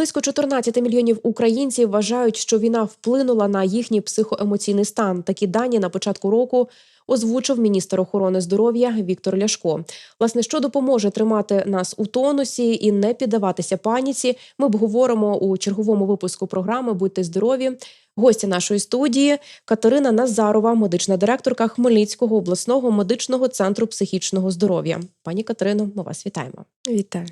Близько 14 мільйонів українців вважають, що війна вплинула на їхній психоемоційний стан. Такі дані на початку року озвучив міністр охорони здоров'я Віктор Ляшко. Власне, що допоможе тримати нас у тонусі і не піддаватися паніці. Ми обговоримо у черговому випуску програми Будьте здорові. Гостя нашої студії Катерина Назарова, медична директорка Хмельницького обласного медичного центру психічного здоров'я. Пані Катерино, ми вас вітаємо. Вітаю.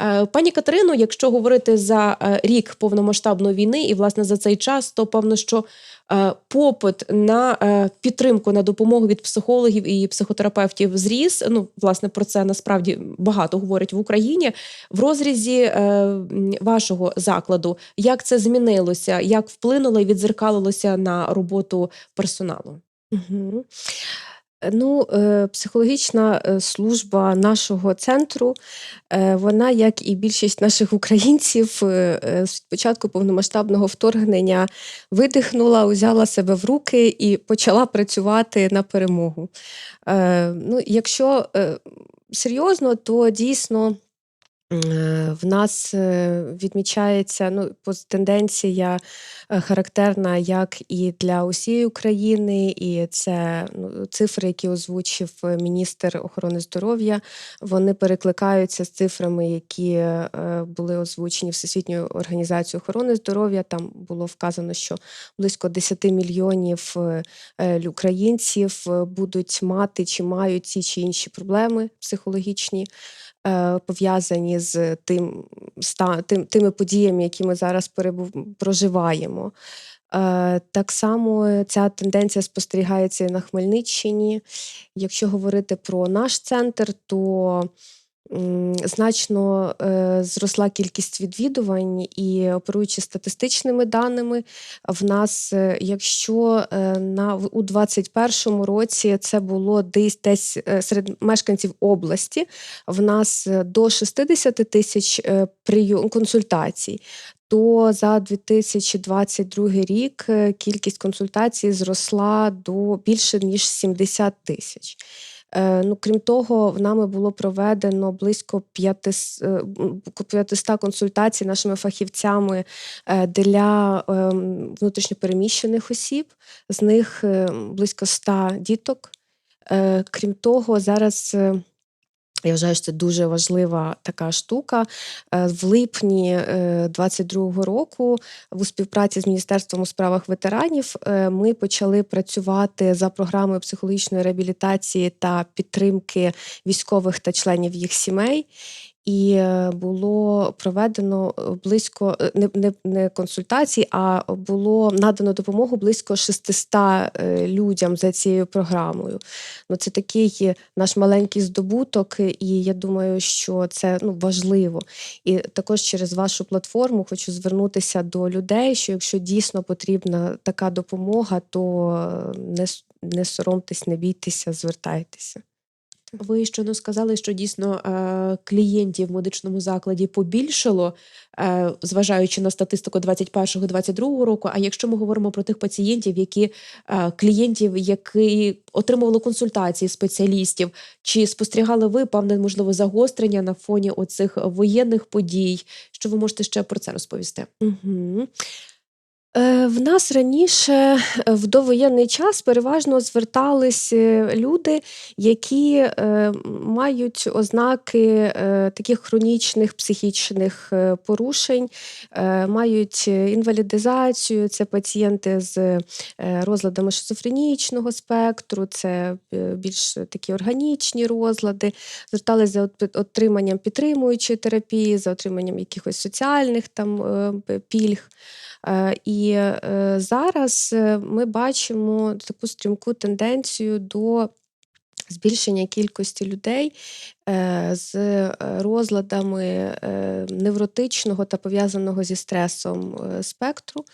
Е, Пані Катерино, якщо говорити за е, рік повномасштабної війни і власне за цей час, то певно, що е, попит на підтримку на допомогу від психологів і психотерапевтів зріс. Ну, власне, про це насправді багато говорять в Україні. В розрізі вашого закладу, як це змінилося, як вплинуло і відзеркалилося на роботу персоналу? Угу. Ну, е, психологічна е, служба нашого центру, е, вона, як і більшість наших українців, з початку повномасштабного вторгнення видихнула, узяла себе в руки і почала працювати на перемогу. Ну, якщо серйозно, то дійсно. Е, В нас е, відмічається ну, тенденція е, характерна як і для усієї України, і це ну, цифри, які озвучив міністр охорони здоров'я. Вони перекликаються з цифрами, які були озвучені Всесвітньою організацією охорони здоров'я. Там було вказано, що близько 10 мільйонів українців будуть мати чи мають ті чи інші проблеми психологічні пов'язані з тим, тим, тими подіями, які ми зараз перебув, проживаємо. Е, Так само ця тенденція спостерігається і на Хмельниччині. Якщо говорити про наш центр, то значно е, зросла кількість відвідувань і оперуючи статистичними даними, в нас, е, якщо е, на у 2021 році це було десь десь серед мешканців області, в нас до 60 тисяч прийом консультацій. То за 2022 рік кількість консультацій зросла до більше ніж 70 тисяч. Е, Ну, крім того, в нами було проведено близько 500, е, м, 500 консультацій нашими фахівцями е, для ем, внутрішньопереміщених осіб, з них е, близько 100 діток. Крім того, зараз. Е, я вважаю, що це дуже важлива така штука. Е, В липні 2022 року, у співпраці з Міністерством у справах ветеранів, е, ми почали працювати за програмою психологічної реабілітації та підтримки військових та членів їх сімей. І е, було проведено е, близько е, не, не, не консультацій, а було надано допомогу близько 600 е, людям за цією програмою. Ну, це такий наш маленький здобуток, і я думаю, що це ну, важливо. І також через вашу платформу хочу звернутися до людей, що якщо дійсно потрібна така допомога, то не, не соромтесь, не бійтеся, звертайтеся. Ви щойно сказали, що дійсно е, клієнтів в медичному закладі побільшало, е, зважаючи на статистику 21-22 року. А якщо ми говоримо про тих пацієнтів, які е, клієнтів, які отримували консультації спеціалістів, чи спостерігали ви певне можливо загострення на фоні оцих воєнних подій? Що ви можете ще про це розповісти? Угу. Е, В нас раніше е, в довоєнний час переважно звертались е, люди, які мають ознаки таких хронічних психічних порушень, мають інвалідизацію, це пацієнти з розладами шизофренічного спектру, це більш такі органічні розлади, зверталися за отриманням підтримуючої терапії, за отриманням якихось соціальних там пільг. Е, І е, зараз е, ми бачимо таку стрімку тенденцію до збільшення кількості людей е, з розладами невротичного та пов'язаного зі стресом спектру.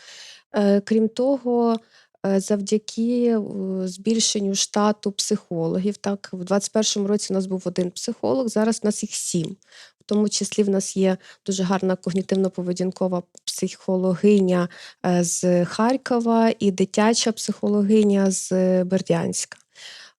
Крім того, завдяки збільшенню штату психологів, так, в 2021 році у нас був один психолог, зараз у нас їх сім. Тому числі в нас є дуже гарна когнітивно-поведінкова психологиня е, з Харкова і дитяча психологиня з Бердянська.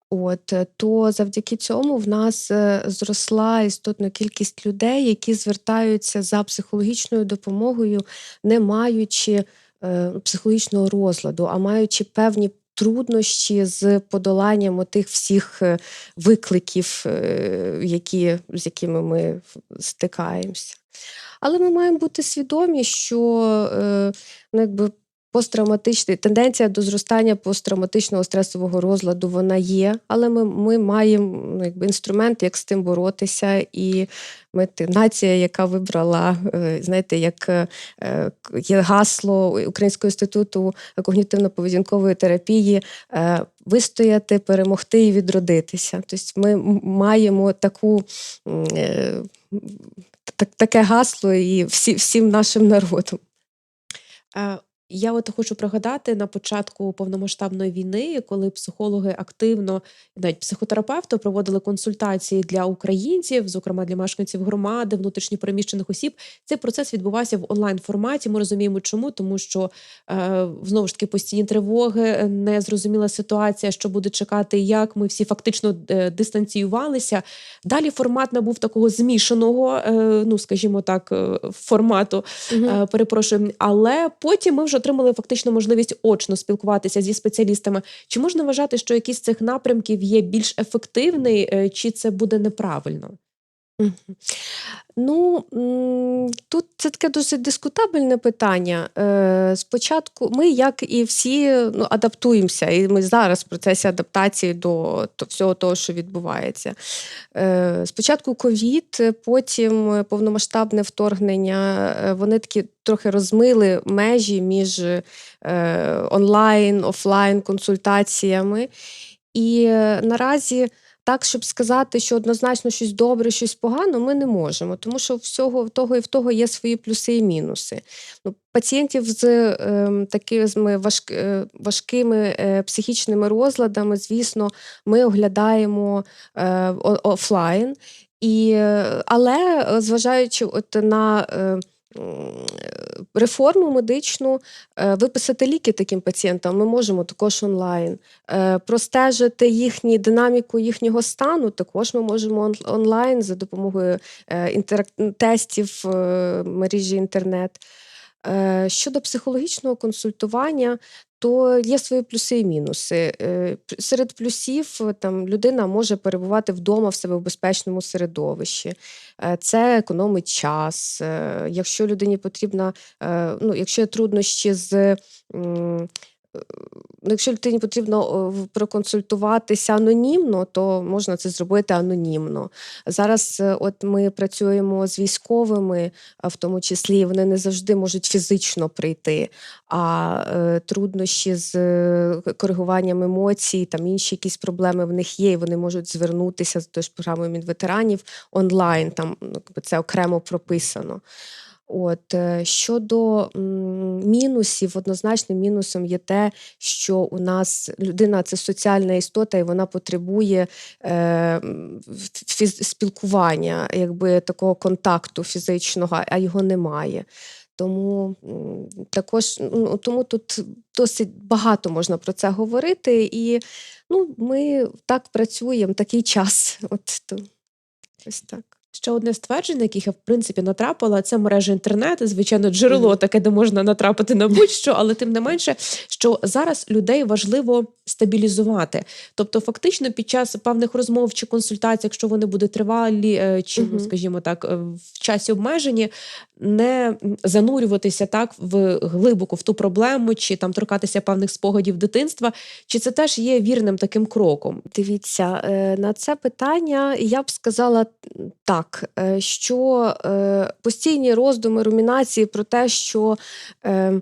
От, е, то завдяки цьому в нас е, зросла істотна кількість людей, які звертаються за психологічною допомогою, не маючи е, психологічного розладу, а маючи певні труднощі з подоланням тих всіх е, викликів, е, які, з якими ми стикаємося. Але ми маємо бути свідомі, що е, ну, якби посттравматичний тенденція до зростання посттравматичного стресового розладу вона є, але ми, ми маємо ну, якби, інструмент, як з тим боротися. І ми нація, яка вибрала, е, знаєте, як е, є гасло Українського інституту когнітивно-поведінкової терапії е, вистояти, перемогти і відродитися. Тобто ми маємо таку. так, таке гасло і всі, всім нашим народом. Я от хочу пригадати на початку повномасштабної війни, коли психологи активно, навіть психотерапевти проводили консультації для українців, зокрема для мешканців громади, внутрішньопереміщених осіб. Цей процес відбувався в онлайн форматі. Ми розуміємо, чому, тому що е, знову ж таки постійні тривоги, незрозуміла ситуація, що буде чекати, як ми всі фактично е, дистанціювалися. Далі формат набув такого змішаного, е, ну скажімо так, е, формату. Е, Перепрошую, але потім ми вже отримали фактично можливість очно спілкуватися зі спеціалістами. Чи можна вважати, що якийсь з цих напрямків є більш ефективний, е, чи це буде неправильно? Ну, тут це таке досить дискутабельне питання. Е, Спочатку ми, як і всі, ну, адаптуємося, і ми зараз в процесі адаптації до всього того, що відбувається. Е, Спочатку ковід, потім повномасштабне вторгнення. е, Вони такі трохи розмили межі між онлайн, офлайн консультаціями. І наразі так, щоб сказати, що однозначно щось добре, щось погано, ми не можемо, тому що всього в того і в того є свої плюси і мінуси. Ну, пацієнтів з е, такими важк, е, важкими е, психічними розладами, звісно, ми оглядаємо е, офлайн. І, е, але е, зважаючи от на е, реформу медичну, е, виписати ліки таким пацієнтам ми можемо також онлайн. Е, Простежити їхню динаміку їхнього стану також ми можемо онлайн за допомогою е, тестів е, мережі інтернет. Е, Щодо психологічного консультування, то є свої плюси і мінуси. Е, Серед плюсів е, там людина може перебувати вдома в себе в безпечному середовищі. Е, Це економить час. Якщо людині потрібна, ну, якщо є труднощі з. Ну, якщо людині потрібно проконсультуватися анонімно, то можна це зробити анонімно. Зараз е, от ми працюємо з військовими, в тому числі вони не завжди можуть фізично прийти, а е, труднощі з е, коригуванням емоцій, там інші якісь проблеми в них є, і вони можуть звернутися ж програмою Мінветеранів онлайн, там ну, це окремо прописано. От е, щодо мінусів, однозначним мінусом є те, що у нас людина це соціальна істота, і вона потребує е, спілкування, якби такого контакту фізичного, а його немає. Тому також ну, тому тут досить багато можна про це говорити. І ну, ми так працюємо такий час. От то ось так. Ще одне ствердження, яких я в принципі натрапила, це мережа інтернет, звичайно, джерело таке, де можна натрапити на будь-що, але тим не менше, що зараз людей важливо стабілізувати. Тобто, фактично, під час певних розмов чи консультацій, якщо вони будуть тривалі, е, чи, ну, скажімо так, е, в часі обмежені, не занурюватися так в глибоко в ту проблему, чи там торкатися певних спогадів дитинства, чи це теж є вірним таким кроком? Дивіться, е, на це питання я б сказала так, е, що е, постійні роздуми, румінації про те, що е,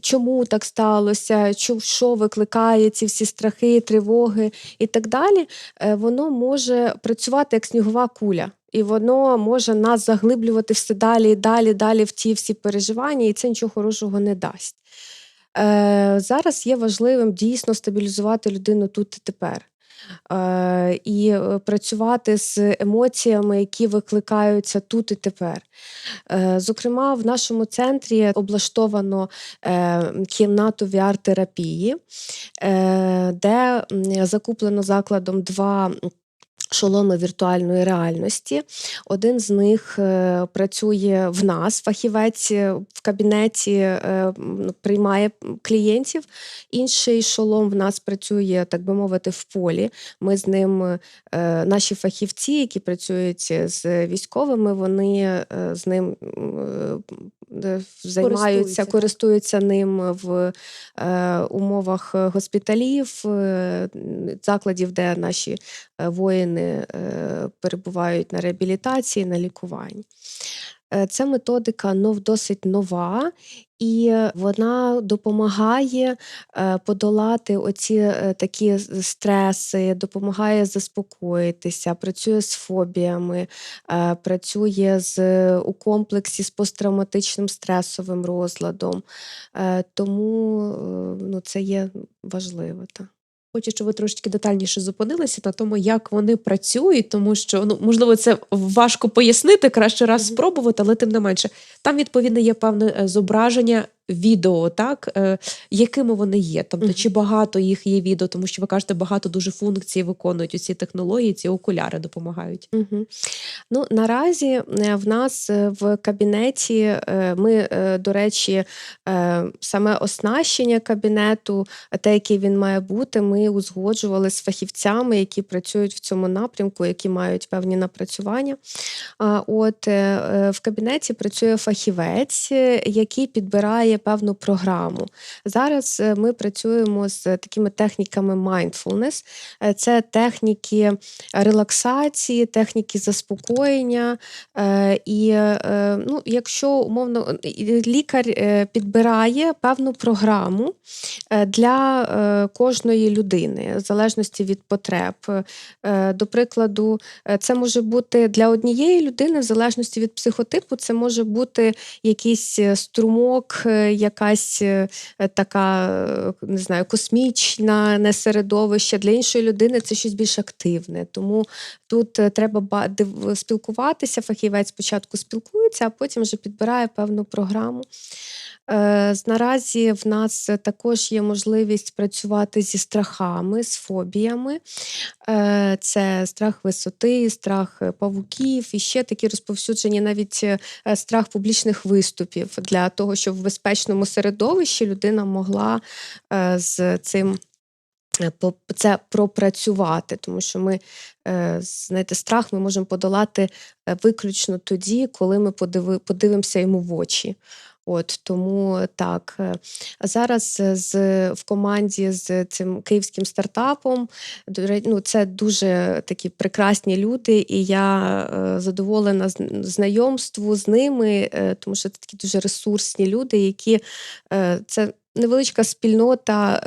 чому так сталося, що викликає ці всі страхи, тривоги і так далі, воно може працювати як снігова куля. І воно може нас заглиблювати все далі і далі, далі в ті всі переживання, і це нічого хорошого не дасть. Е, зараз є важливим дійсно стабілізувати людину тут і тепер. Е, і е, працювати з емоціями, які викликаються тут і тепер. Е, Зокрема, в нашому центрі облаштовано кімнату VR-терапії, де закуплено закладом два шоломи віртуальної реальності. Один з них е, працює в нас, фахівець е, в кабінеті е, приймає клієнтів. Інший шолом в нас працює, так би мовити, в полі. Ми з ним, наші фахівці, які працюють з військовими, вони з ним займаються, Користуються, ним в умовах госпіталів, закладів, де наші воїни е, перебувають на реабілітації, на лікуванні. Е, Ця методика досить нова, і вона допомагає е, подолати оці такі стреси, допомагає заспокоїтися, працює з фобіями, працює з, у комплексі з посттравматичним стресовим розладом. Тому ну, це є важливо. Так. Хочу, щоб ви трошечки детальніше зупинилися на тому, як вони працюють, тому що ну можливо це важко пояснити, краще раз спробувати, але тим не менше, там відповідно є певне е, зображення. Відео, так е, якими вони є? Тобто, чи багато їх є відео, тому що ви кажете, багато дуже функцій виконують у ці технології, ці окуляри допомагають. Мгм. Ну, наразі е, в нас е, в кабінеті ми, до речі, саме оснащення кабінету, те, який він має бути, ми узгоджували з фахівцями, які працюють в цьому напрямку, які мають певні напрацювання. От в кабінеті працює фахівець, який підбирає певну програму. Зараз е, ми працюємо з такими техніками mindfulness. Е, Це техніки релаксації, техніки заспокоєння. Е, І ну, якщо умовно лікар підбирає певну програму для кожної людини, в залежності від потреб. До прикладу, це може бути для однієї людини, в залежності від психотипу, це може бути якийсь струмок, якась е, така, е, не знаю, космічна не середовище. Для іншої людини це щось більш активне. Тому тут е, треба спілкуватися. Фахівець спочатку спілкується, а потім вже підбирає певну програму. Е, Наразі в нас е, також є можливість працювати зі страхами, з фобіями. Е, Це страх висоти, страх павуків і ще такі розповсюджені навіть страх публічних виступів для того, щоб в безпечному середовищі людина могла з цим. Це пропрацювати, тому що ми знаєте, страх ми можемо подолати виключно тоді, коли ми подивимося йому в очі. От тому так е, зараз е, з в команді з цим київським стартапом. Ну, це дуже такі прекрасні люди, і я е, задоволена знайомству з ними, тому що це такі дуже ресурсні люди, які це невеличка спільнота.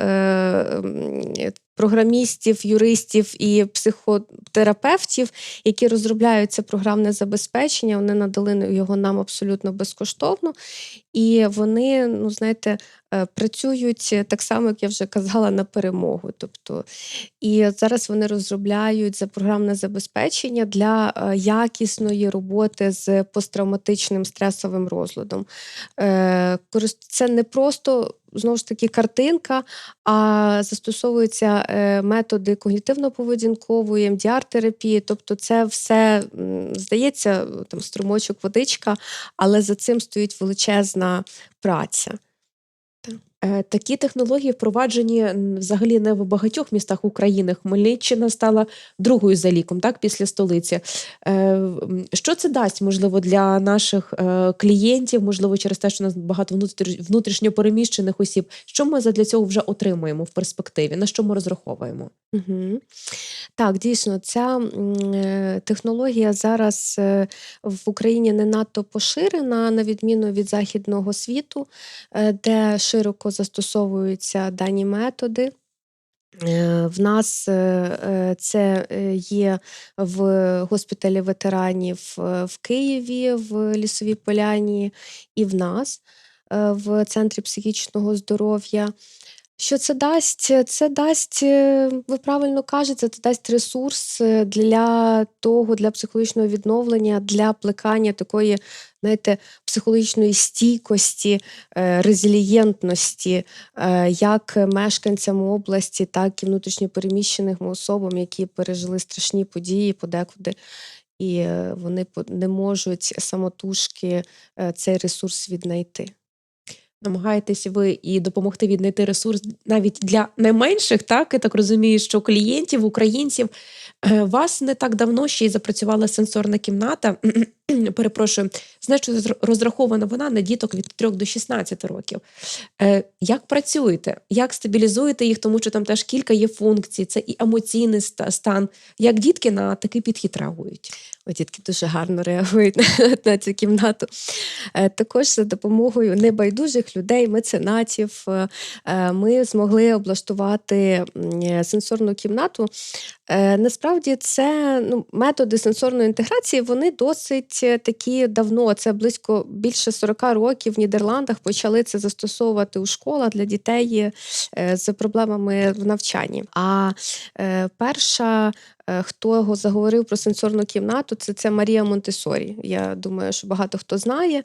Програмістів, юристів і психотерапевтів, які розробляють це програмне забезпечення, вони надали його нам абсолютно безкоштовно. І вони, ну знаєте, е, працюють так само, як я вже казала, на перемогу. Тобто, і зараз вони розробляють за програмне забезпечення для е, якісної роботи з посттравматичним стресовим розладом. Е, Це не просто знову ж таки картинка, а застосовуються е, методи когнітивно-поведінкової, МДР-терапії. Тобто, це все здається, там струмочок, водичка, але за цим стоїть величезна праця. Е, Такі технології впроваджені взагалі не в багатьох містах України. Хмельниччина стала другою за ліком, так після столиці. Е, Що це дасть, можливо, для наших е, клієнтів, можливо, через те, що у нас багато внутрі- внутрішньо переміщених осіб. Що ми задля цього вже отримуємо в перспективі? На що ми розраховуємо? Угу. Так, дійсно, ця технологія зараз в Україні не надто поширена, на відміну від західного світу, де широко застосовуються дані методи. Е, В нас е, е, це є в госпіталі ветеранів в Києві, в Лісовій Поляні, і в нас в центрі психічного здоров'я. Що це дасть? Це дасть, е, ви правильно кажете, це дасть ресурс е, для того, для психологічного відновлення, для плекання такої, знаєте, психологічної стійкості, е, резилієнтності, як мешканцям області, так і внутрішньопереміщеним особам, які пережили страшні події подекуди. І вони не можуть самотужки цей ресурс віднайти. Намагаєтесь ви і допомогти віднайти ресурс навіть для найменших, так я так розумію, що клієнтів, українців. Е, Вас не так давно ще й запрацювала сенсорна кімната. Перепрошую, зр- розрахована вона на діток від 3 до 16 років. Е, Як працюєте? Як стабілізуєте їх, тому що там теж кілька є функцій, це і емоційний стан. Як дітки на такий підхід реагують? Дітки дуже гарно реагують на, на цю кімнату. Е, Також за допомогою небайдужих людей, меценатів, е, е, ми змогли облаштувати е, сенсорну кімнату. Е, Насправді, це ну, методи сенсорної інтеграції, вони досить е, такі давно, це близько більше 40 років в Нідерландах почали це застосовувати у школах для дітей е, з проблемами в навчанні. А е, перша хто його заговорив про сенсорну кімнату, це, це Марія Монтесорі. Я думаю, що багато хто знає.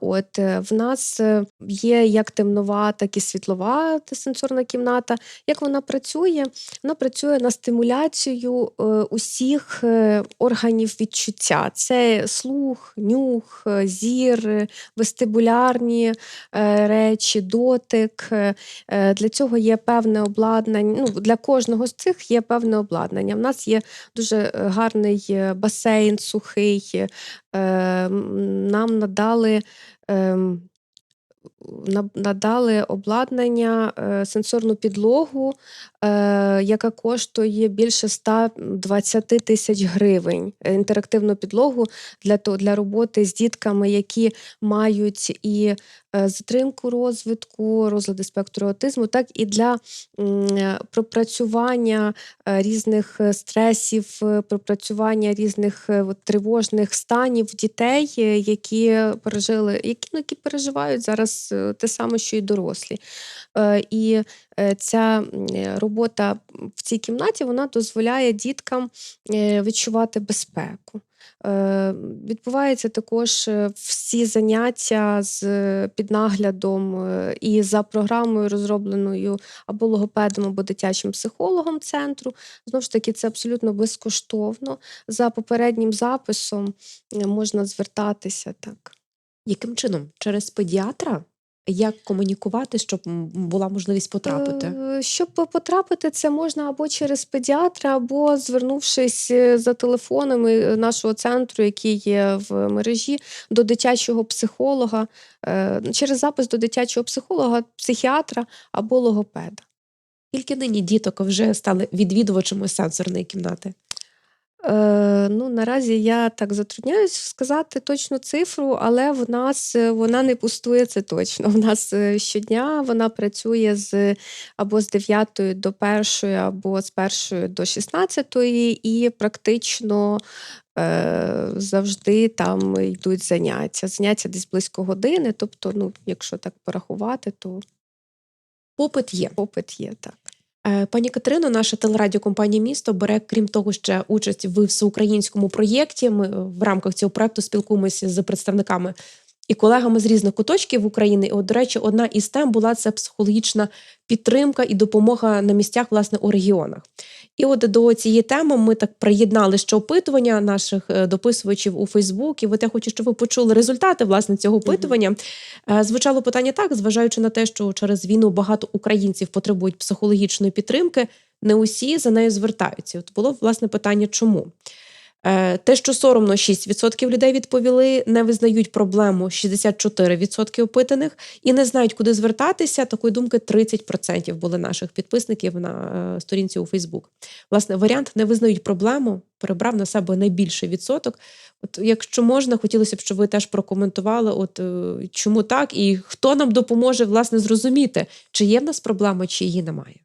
От е, в нас е, є як темнова, так і світлова сенсорна кімната. Як вона працює? Вона працює на стимуляцію е, усіх е, органів відчуття: це слух, нюх, е, зір, е, вестибулярні е, речі, дотик. Е, е, Для цього є певне обладнання. Ну, для кожного з цих є певне обладнання. Нас є дуже е, гарний е, басейн сухий. е, Нам надали. ем, Надали обладнання, сенсорну підлогу, яка коштує більше 120 тисяч гривень. Інтерактивну підлогу для, для роботи з дітками, які мають і затримку розвитку, розлади спектру аутизму, так і для е, пропрацювання е, різних е, стресів, е, пропрацювання різних е, тривожних станів дітей, е, які пережили, які, ну, які переживають зараз е, те саме, що й дорослі. Е, І е, ця е, робота в цій кімнаті вона дозволяє діткам е, відчувати безпеку. Е, Відбуваються також е, всі заняття з е, під наглядом і за програмою, розробленою або логопедом, або дитячим психологом центру. Знову ж таки, це абсолютно безкоштовно. За попереднім записом можна звертатися так. Яким чином? Через педіатра? Як комунікувати, щоб була можливість потрапити? Е, Щоб потрапити, це можна або через педіатра, або звернувшись е, за телефонами е, нашого центру, який є в мережі, до дитячого психолога, через запис до дитячого психолога, психіатра або логопеда. Скільки нині діток вже стали відвідувачами сенсорної кімнати? Е, ну, наразі я так затрудняюсь сказати точну цифру, але в нас е, вона не пустує, це точно. В нас е, щодня вона працює з або з 9 до 1, або з 1 до 16, і практично е, завжди там йдуть заняття. Заняття десь близько години. Тобто, ну, якщо так порахувати, то Попит є. попит є так. Е, Пані Катерино, наша телерадіокомпанія місто бере, крім того, ще участь в всеукраїнському проєкті. Ми е, в рамках цього проекту спілкуємося з представниками і колегами з різних куточків України. І, от, до речі, одна із тем була це психологічна підтримка і допомога на місцях, власне, у регіонах. І от до цієї теми ми так приєднали ще опитування наших е, дописувачів у Фейсбук. І от я хочу, щоб ви почули результати власне цього опитування. Е, Звучало питання так, зважаючи на те, що через війну багато українців потребують психологічної підтримки, не усі за нею звертаються. От було власне питання, чому? Е, Те, що соромно 6% людей відповіли, не визнають проблему 64% опитаних і не знають, куди звертатися. Такої думки 30% були наших підписників на е, сторінці у Фейсбук. Власне, варіант не визнають проблему, перебрав на себе найбільший відсоток. От, якщо можна, хотілося б, щоб ви теж прокоментували, от е, чому так, і хто нам допоможе власне зрозуміти, чи є в нас проблема, чи її немає.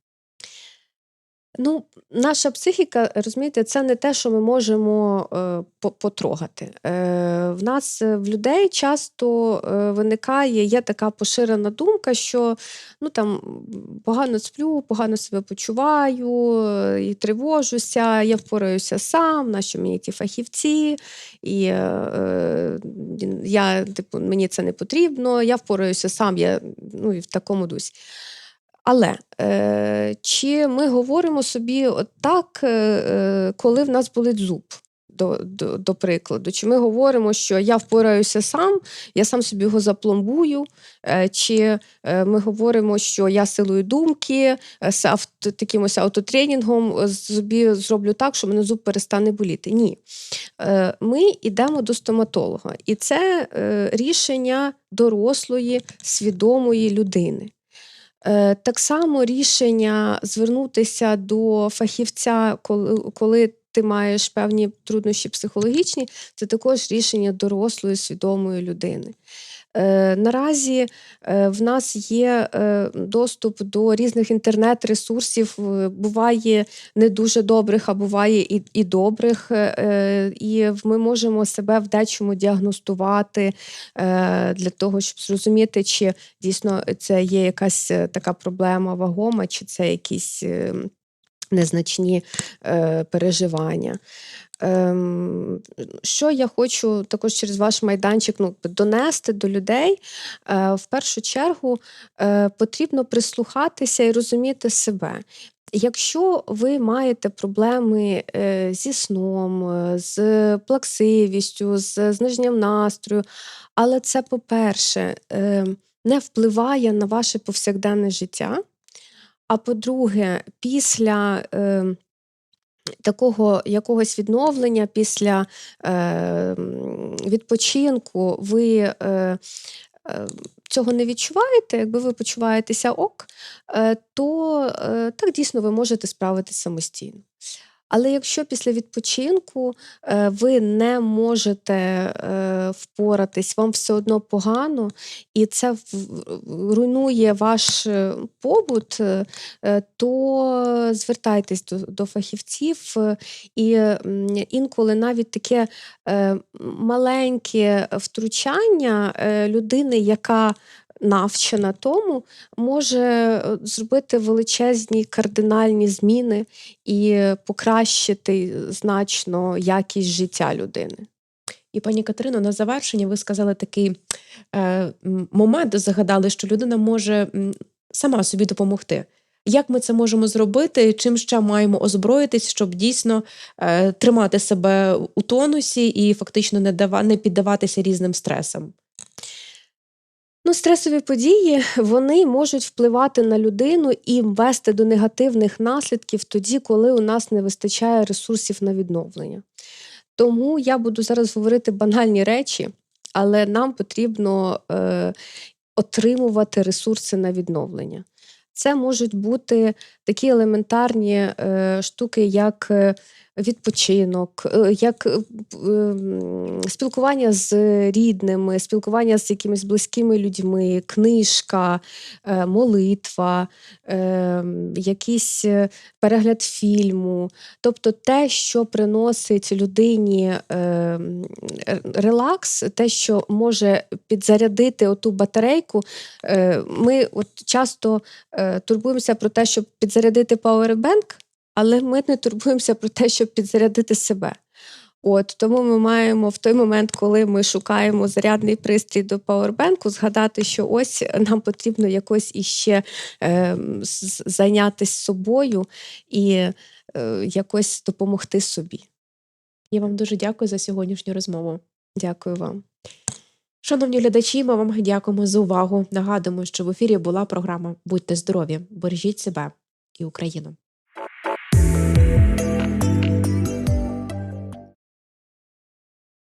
Ну, наша психіка, розумієте, це не те, що ми можемо е, потрогати. Е, в нас, е, в людей, часто е, виникає, є така поширена думка, що ну, там, погано сплю, погано себе почуваю, е, і тривожуся, я впораюся сам, нащо мені ті фахівці, і е, е, я, типу, мені це не потрібно, я впораюся сам, я ну, і в такому дусі. Але е, чи ми говоримо собі так, е, е, коли в нас болить зуб, до, до, до прикладу? Чи ми говоримо, що я впораюся сам, я сам собі його запломбую? Е, чи е, ми говоримо, що я силою думки, з авто, таким ось автотренінгом собі зроблю так, що мене зуб перестане боліти? Ні. Ми йдемо до стоматолога, і це рішення дорослої, свідомої людини. Е, Так само рішення звернутися до фахівця, коли, коли ти маєш певні труднощі психологічні, це також рішення дорослої свідомої людини. Е, Наразі е, в нас є е, доступ до різних інтернет-ресурсів. Буває не дуже добрих, а буває і, і добрих. І ми можемо себе в дечому діагностувати для того, щоб зрозуміти, чи дійсно це є якась така проблема вагома, чи це якісь е, незначні переживання. Ем, що я хочу також через ваш майданчик ну, донести до людей, е, в першу чергу е, потрібно прислухатися і розуміти себе. Якщо ви маєте проблеми е, зі сном, е, з плаксивістю, з зниженням настрою, але це, по-перше, е, не впливає на ваше повсякденне життя. А по-друге, після е, такого якогось відновлення, після е, відпочинку, ви е, е, цього не відчуваєте, якби ви почуваєтеся ок, е, то е, так дійсно ви можете справитися самостійно. Але якщо після відпочинку е, ви не можете е, впоратись, вам все одно погано, і це руйнує ваш е, побут, е, е, то звертайтесь до, до фахівців. І інколи навіть таке маленьке втручання людини, яка навчена тому, може зробити величезні кардинальні зміни і покращити значно якість життя людини. І пані Катерино, на завершення ви сказали такий е, момент, згадали, що людина може сама собі допомогти. Як ми це можемо зробити? Чим ще маємо озброїтись, щоб дійсно е, тримати себе у тонусі і фактично не, дава, не піддаватися різним стресам? Ну, стресові події вони можуть впливати на людину і вести до негативних наслідків тоді, коли у нас не вистачає ресурсів на відновлення. Тому я буду зараз говорити банальні речі, але нам потрібно е, отримувати ресурси на відновлення. Це можуть бути такі елементарні е, штуки, як е, відпочинок, е, як е, ем, спілкування з рідними, спілкування з якимись близькими людьми, книжка, е, молитва, е, якийсь перегляд фільму. Тобто те, що приносить людині е, м, р- релакс, те, що може підзарядити оту батарейку. Ми от часто турбуємося про те, щоб підзарядити пауербенк, але ми не турбуємося про те, щоб підзарядити себе. От тому ми маємо в той момент, коли ми шукаємо зарядний пристрій до пауербенку, згадати, що ось нам потрібно якось іще е, зайнятися собою і е, якось допомогти собі. Я вам дуже дякую за сьогоднішню розмову. Дякую вам. Шановні глядачі, ми вам дякуємо за увагу. Нагадуємо, що в ефірі була програма Будьте здорові, бережіть себе і Україну.